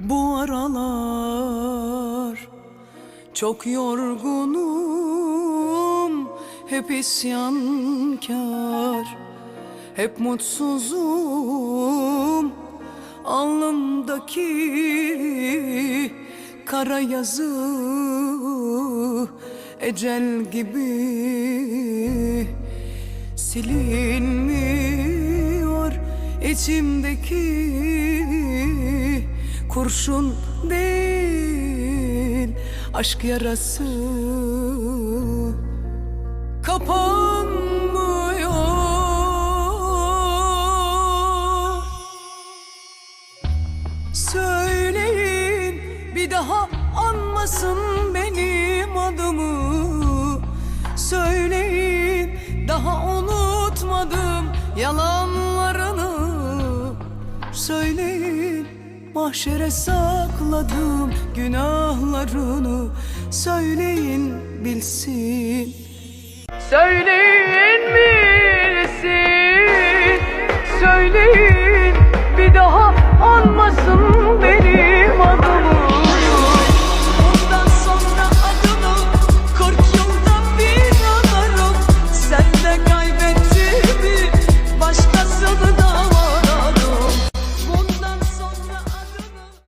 Bu aralar. Çok yorgunum Hep isyankar Hep mutsuzum Alnımdaki kara yazı Ecel gibi silinmiyor. İçimdeki kurşun değil aşk yarası kapanmıyor. Söyleyin bir daha anmasın benim adımı. Söyleyin daha unutmadım yalanlarını mahşere sakladım günahlarını. Söyleyin bilsin. Söyleyin bilsin. Söyleyin